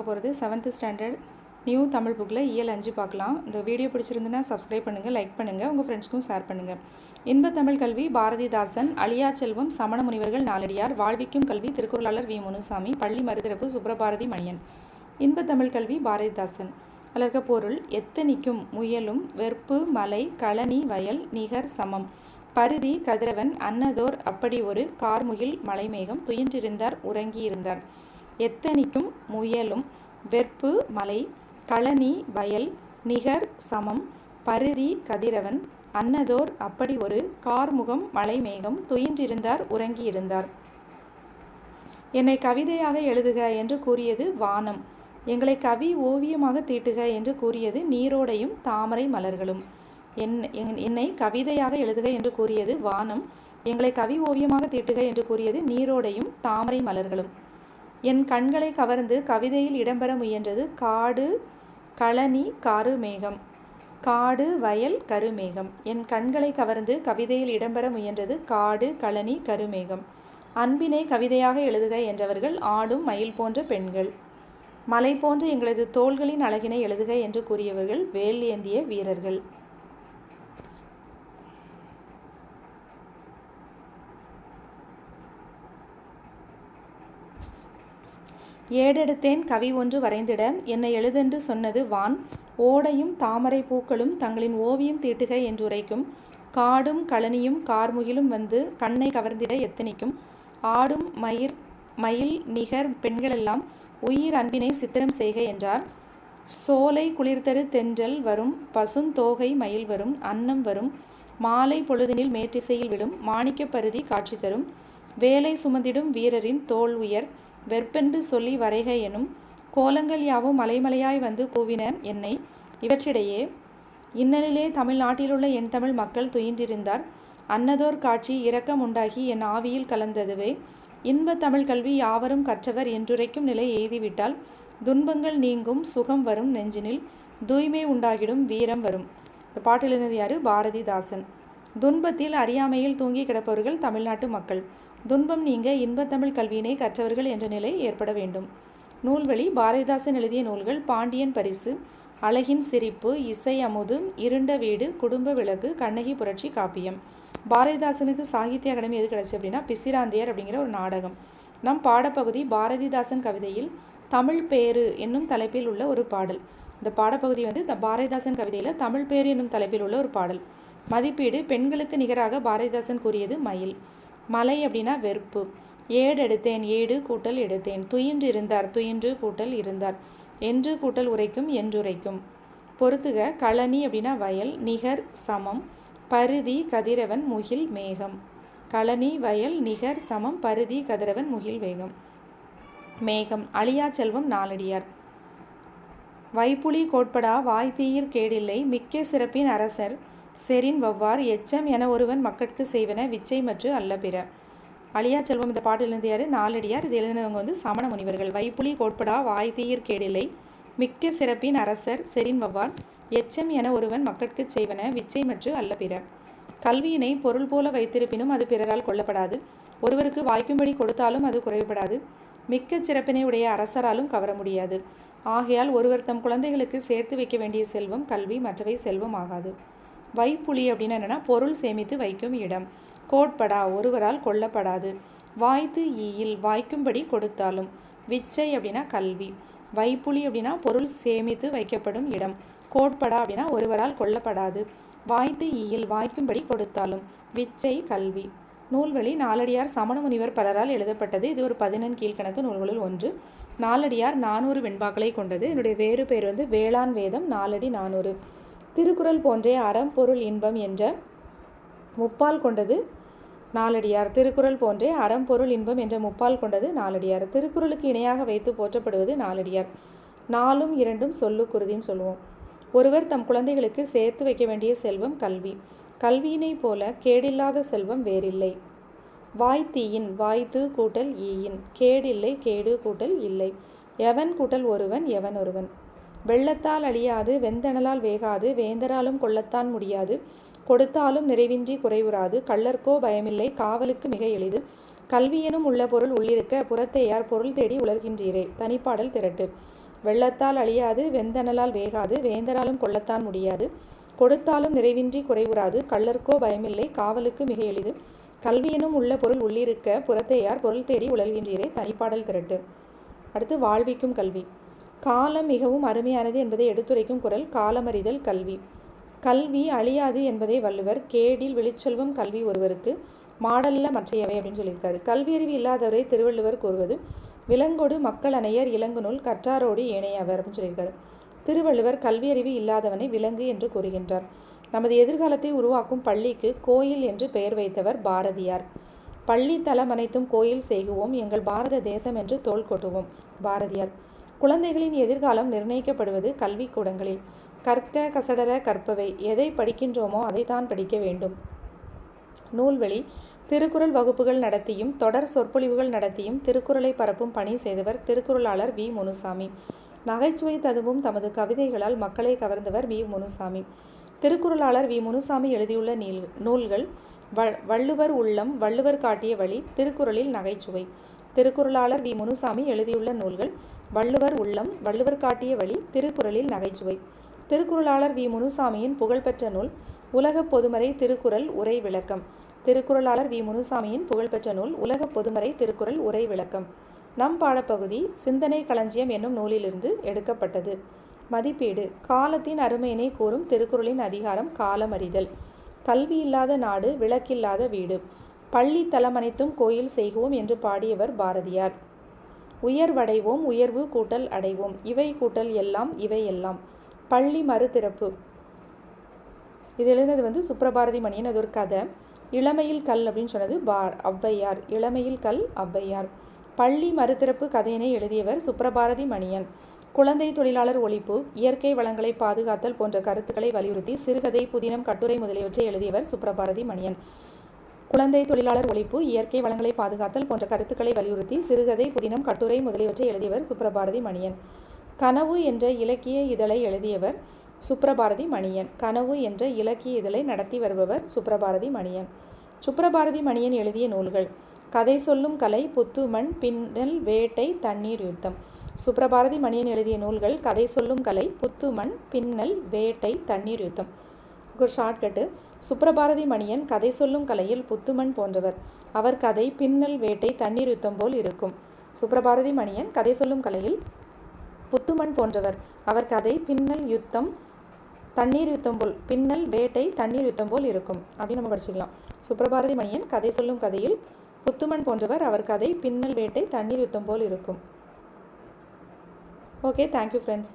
பார்க்க போகிறது seventh standard new Tamil புக்கில் இயல் அஞ்சு பார்க்கலாம். இந்த வீடியோ பிடிச்சிருந்துன்னா சப்ஸ்கிரைப் பண்ணுங்கள் லைக் பண்ணுங்கள் உங்கள் ஃப்ரெண்ட்ஸ்க்கும் ஷேர் பண்ணுங்கள் இன்ப தமிழ் கல்வி பாரதிதாசன் அழியா செல்வம் சமண முனிவர்கள் நாலடியார் வாழ்விக்கும் கல்வி திருக்குறளாளர் வி முனுசாமி பள்ளி மருதிரப்பு சுப்ரபாரதி மணியன். இன்ப தமிழ் கல்வி பாரதிதாசன். அதில் பொருள் எத்தனிக்கும் முயலும் வெறுப்பு மலை களனி வயல் நிகர் சமம். பருதி கதிரவன் அன்னதோர் அப்படி ஒரு கார்முகில் மலைமேகம் துயின்றிருந்தார் உறங்கியிருந்தார். எத்தனிக்கும் முயலும் வெற்பு மலை களனி வயல் நிகர் சமம் பருதி கதிரவன் அன்னதோர் அப்படி ஒரு கார்முகம் மலைமேகம் துயின்றிருந்தார் உறங்கியிருந்தார். என்னை கவிதையாக எழுதுக என்று கூறியது வானம். எங்களை கவி ஓவியமாக தீட்டுக என்று கூறியது நீரோடையும் தாமரை மலர்களும். என் என்னை கவிதையாக எழுதுக என்று கூறியது வானம். எங்களை கவி ஓவியமாக தீட்டுக என்று கூறியது நீரோடையும் தாமரை மலர்களும். என் கண்களை கவர்ந்து கவிதையில் இடம்பெற முயன்றது காடு களனி காருமேகம். காடு வயல் கருமேகம். என் கண்களை கவர்ந்து கவிதையில் இடம்பெற முயன்றது காடு களனி கருமேகம். அன்பினை கவிதையாக எழுதுக என்றவர்கள் ஆடும் மயில் போன்ற பெண்கள். மலை போன்ற எங்களது தோள்களின் அழகினை எழுதுக என்று கூறியவர்கள் வேல் ஏந்திய வீரர்கள். ஏடெடுத்தேன் கவி ஒன்று வரைந்திட. என்னை எழுதென்று சொன்னது வான். ஓடையும் தாமரை பூக்களும் தங்களின் ஓவியம் தீட்டுக என்று உரைக்கும் காடும் களனியும் கார்முகிலும் வந்து கண்ணை கவர்ந்திட எத்தனிக்கும். ஆடும் மயிர் மயில் நிகர் பெண்களெல்லாம் உயிர் அன்பினை சித்திரம் செய்க என்றார். சோலை குளிர்தரு தென்றல் வரும் பசுந்தோகை மயில் வரும் அன்னம் வரும். மாலை பொழுதினில் மேற்றிசையில் விடும் மாணிக்க பருதி காட்சி தரும். வேலை சுமந்திடும் வீரரின் தோல் உயர். வெற்பென்று சொல்லி வரைக எனும் கோலங்கள் யாவும் மலைமலையாய் வந்து கூவின என்னை. இவற்றிடையே இன்னலிலே தமிழ்நாட்டிலுள்ள என் தமிழ் மக்கள் துயின்றிருந்தார். அன்னதோர் காட்சி இரக்கம் உண்டாகி என் ஆவியில் கலந்ததுவே. இன்ப தமிழ் கல்வி யாவரும் கற்றவர் என்றுரைக்கும் நிலை எய்திவிட்டால் துன்பங்கள் நீங்கும் சுகம் வரும் நெஞ்சினில் தூய்மை உண்டாகிடும் வீரம் வரும். இந்த பாட்டில் இருந்தது யாரு? பாரதிதாசன். துன்பத்தில் அறியாமையில் தூங்கி கிடப்பவர்கள் தமிழ்நாட்டு மக்கள். துன்பம் நீங்க இன்பத்தமிழ் கல்வியினை கற்றவர்கள் என்ற நிலை ஏற்பட வேண்டும். நூல்வழி பாரதிதாசன் எழுதிய நூல்கள் பாண்டியன் பரிசு அழகின் சிரிப்பு இசை அமுது இருண்ட வீடு குடும்ப விளக்கு கண்ணகி புரட்சி காப்பியம். பாரதிதாசனுக்கு சாகித்ய அகாடமி எது கிடச்சி அப்படின்னா பிசிராந்தியர் அப்படிங்கிற ஒரு நாடகம். நம் பாடப்பகுதி பாரதிதாசன் கவிதையில் தமிழ் பேரு என்னும் தலைப்பில் உள்ள ஒரு பாடல். இந்த பாடப்பகுதி வந்து த பாரதிதாசன் கவிதையில் தமிழ் பேரு என்னும் தலைப்பில் உள்ள ஒரு பாடல். மதிப்பீடு பெண்களுக்கு நிகராக பாரதிதாசன் கூறியது மயில். மலை அப்படின்னா வெறுப்பு. ஏடு எடுத்தேன் ஏடு கூட்டல் எடுத்தேன். துயின்று இருந்தார் துயின்று கூட்டல் இருந்தார். என்று கூட்டல் உரைக்கும் என்றுரைக்கும் பொறுத்துக களனி அப்படின்னா வயல் நிகர் சமம். பருதி கதிரவன் முகில் மேகம். களனி வயல் நிகர் சமம். பருதி கதிரவன் முகில் வேகம் மேகம். அழியா செல்வம் நாலடியார். வைப்புலி கோட்படா வாய்த்தீயிற் கேடில்லை. மிக்க சிறப்பின் அரசர். செரின் வவ்வார் எச்சம் என ஒருவன் மக்கட்கு செய்வன விச்சை மற்றும் அல்ல பிற. அழியா செல்வம் இந்த பாட்டிலிருந்து யார் நாலடியார். இது எழுதினவங்க வந்து சமண முனிவர்கள். வைப்புலி கோட்படா வாய் தீயிற் கேடில்லை. மிக்க சிறப்பின் அரசர் செரின் வவ்வார் எச்சம் என ஒருவன் மக்கட்கு செய்வன விச்சை மற்றும் அல்ல பிற. கல்வியினை பொருள் போல வைத்திருப்பினும் அது பிறரால் கொள்ளப்படாது. ஒருவருக்கு வாய்க்கும்படி கொடுத்தாலும் அது குறைபடாது மிக்க சிறப்பினை உடைய அரசராலும் கவர முடியாது. ஆகையால் ஒருவர் தம் குழந்தைகளுக்கு சேர்த்து வைக்க வேண்டிய செல்வம் கல்வி மற்றவை செல்வம் ஆகாது. வைப்புலி அப்படின்னா என்னென்னா பொருள் சேமித்து வைக்கும் இடம். கோட்படா ஒருவரால் கொல்லப்படாது. வாய்த்து ஈயில் வாய்க்கும்படி கொடுத்தாலும். விச்சை அப்படின்னா கல்வி. வைப்புலி அப்படின்னா பொருள் சேமித்து வைக்கப்படும் இடம். கோட்படா அப்படின்னா ஒருவரால் கொல்லப்படாது. வாய்த்து ஈயில் வாய்க்கும்படி கொடுத்தாலும். விச்சை கல்வி. நூல்வழி நாலடியார் சமண முனிவர் பலரால் எழுதப்பட்டது. இது ஒரு பதினெண் கீழ்கணக்கு நூல்களுள் ஒன்று. நாலடியார் நானூறு வெண்பாக்களை கொண்டது. இதனுடைய வேறு பேர் வந்து வேளாண் வேதம் நாலடி நானூறு. திருக்குறள் போன்றே அறம் பொருள் இன்பம் என்ற முப்பால் கொண்டது நாலடியார். திருக்குறள் போன்றே அறம் பொருள் இன்பம் என்ற முப்பால் கொண்டது நாலடியார். திருக்குறளுக்கு இணையாக வைத்து போற்றப்படுவது நாலடியார். நாலும் இரண்டும் சொல்லு குருதின்னு சொல்லுவோம். ஒருவர் தம் குழந்தைகளுக்கு சேர்த்து வைக்க வேண்டிய செல்வம் கல்வி. கல்வியினைப் போல கேடில்லாத செல்வம் வேறில்லை. வாய் தீயின் வாய் வாய்த்து கூட்டல் ஈயின். கேடில்லை கேடு கூட்டல் இல்லை. எவன் கூட்டல் ஒருவன் எவன் ஒருவன். வெள்ளத்தால் அழியாது வெந்தணலால் வேகாது வேந்தராலும் கொள்ளத்தான் முடியாது கொடுத்தாலும் நிறைவின்றி குறைவுறாது கள்ளர்க்கோ பயமில்லை காவலுக்கு மிக எளிது. கல்வியெனும் உள்ள பொருள் உள்ளிருக்க புறத்தையார் பொருள் தேடி உலர்கின்றீரே? தனிப்பாடல் திரட்டு. வெள்ளத்தால் அழியாது வெந்தணலால் வேகாது வேந்தராலும் கொள்ளத்தான் முடியாது கொடுத்தாலும் நிறைவின்றி குறைவுறாது கள்ளர்க்கோ பயமில்லை காவலுக்கு மிக எளிது. கல்வியெனும் உள்ள பொருள் உள்ளிருக்க புறத்தையார் பொருள் தேடி உழல்கின்றீரே தனிப்பாடல் திரட்டு. அடுத்து வாழ்விக்கும் கல்வி. காலம் மிகவும் அருமையானது என்பதை எடுத்துரைக்கும் குரல் காலமறிதல் கல்வி. கல்வி அழியாது என்பதை வள்ளுவர் கேடில் விழிச்செல்வம் கல்வி ஒருவருக்கு மாடல்ல மற்றையவை அப்படின்னு சொல்லியிருக்காரு. கல்வியறிவு இல்லாதவரை திருவள்ளுவர் கூறுவது விலங்கொடு மக்கள் அணையர் இளங்குநூல் கற்றாரோடு ஏனையவர் அப்படின்னு சொல்லியிருக்காரு. திருவள்ளுவர் கல்வியறிவு இல்லாதவனை விலங்கு என்று கூறுகின்றார். நமது எதிர்காலத்தை உருவாக்கும் பள்ளிக்கு கோயில் என்று பெயர் வைத்தவர் பாரதியார். பள்ளி தலம் அனைத்தும் கோயில் செய்குவோம் எங்கள் பாரத தேசம் என்று தோள் கொட்டுவோம் பாரதியார். குழந்தைகளின் எதிர்காலம் நிர்ணயிக்கப்படுவது கல்விக்கூடங்களில் கற்க கசடர கற்பவை எதை படிக்கின்றோமோ அதைத்தான் படிக்க வேண்டும். நூல்வழி திருக்குறள் வகுப்புகள் நடத்தியும் தொடர் சொற்பொழிவுகள் நடத்தியும் திருக்குறளை பரப்பும் பணி செய்தவர் திருக்குறளாளர் வி. முனுசாமி. நகைச்சுவை ததுவும் தமது கவிதைகளால் மக்களை கவர்ந்தவர் வி. முனுசாமி. திருக்குறளாளர் வி. முனுசாமி எழுதியுள்ள நீல் நூல்கள் வ வள்ளுவர் உள்ளம் வள்ளுவர் காட்டிய வழி திருக்குறளில் நகைச்சுவை. திருக்குறளாளர் வி. முனுசாமி எழுதியுள்ள நூல்கள் வள்ளுவர் உள்ளம் வள்ளுவர் காட்டிய வழி திருக்குறளில் நகைச்சுவை. திருக்குறளாளர் வி. முனுசாமியின் புகழ்பெற்ற நூல் உலக பொதுமறை திருக்குறள் உரை விளக்கம். திருக்குறளாளர் வி. முனுசாமியின் புகழ்பெற்ற நூல் உலக பொதுமறை திருக்குறள் உரை விளக்கம். நம் பாடப்பகுதி சிந்தனை களஞ்சியம் என்னும் நூலிலிருந்து எடுக்கப்பட்டது. மதிப்பீடு. காலத்தின் அருமையினை கூறும் திருக்குறளின் அதிகாரம் காலமறிதல். கல்வி இல்லாத நாடு விளக்கில்லாத வீடு. பள்ளி தலமனைத்தும் கோயில் செய்குவோம் என்று பாடியவர் பாரதியார். உயர்வடைவோம் உயர்வு கூட்டல் அடைவோம். இவை கூட்டல் எல்லாம் இவை எல்லாம். பள்ளி மறுதிறப்பு. இது எழுதினது வந்து சுப்ரபாரதி மணியன் அது ஒரு கதை. இளமையில் கல் அப்படின்னு சொன்னது பார் ஔவையார். இளமையில் கல் ஔவையார். பள்ளி மறுதிறப்பு கதையினை எழுதியவர் சுப்ரபாரதி மணியன். குழந்தை தொழிலாளர் ஒழிப்பு இயற்கை வளங்களை பாதுகாத்தல் போன்ற கருத்துக்களை வலியுறுத்தி சிறுகதை புதினம் கட்டுரை முதலியவற்றை எழுதியவர் சுப்ரபாரதி மணியன். குழந்தை தொழிலாளர் ஒழிப்பு இயற்கை வளங்களை பாதுகாத்தல் போன்ற கருத்துக்களை வலியுறுத்தி சிறுகதை புதினம் கட்டுரை முதலியவற்றை எழுதியவர் சுப்ரபாரதி மணியன். கனவு என்ற இலக்கிய இதழை எழுதியவர் சுப்ரபாரதி மணியன். கனவு என்ற இலக்கிய இதழை நடத்தி வருபவர் சுப்ரபாரதி மணியன். சுப்ரபாரதி மணியன் எழுதிய நூல்கள் கதை சொல்லும் கலை புத்துமண் பின்னல் வேட்டை தண்ணீர் யுத்தம். சுப்ரபாரதி மணியன் எழுதிய நூல்கள் கதை சொல்லும் கலை புத்துமண் பின்னல் வேட்டை தண்ணீர் யுத்தம். ஒரு ஷார்ட்கட்டு சுப்ரபாரதி மணியன் கதை சொல்லும் கலையில் புத்துமண் போன்றவர். அவர் கதை பின்னல் வேட்டை தண்ணீர் யுத்தம் போல் இருக்கும். சுப்ரபாரதி மணியன் கதை சொல்லும் கலையில் புத்துமண் போன்றவர். அவர் கதை பின்னல் யுத்தம் தண்ணீர் யுத்தம் போல் பின்னல் வேட்டை தண்ணீர் யுத்தம் போல் இருக்கும். அப்படின்னு நம்ம படிச்சுக்கலாம். சுப்ரபாரதி மணியன் கதை சொல்லும் கதையில் புத்துமன் போன்றவர். அவர் கதை பின்னல் வேட்டை தண்ணீர் யுத்தம் போல் இருக்கும். Okay thank you friends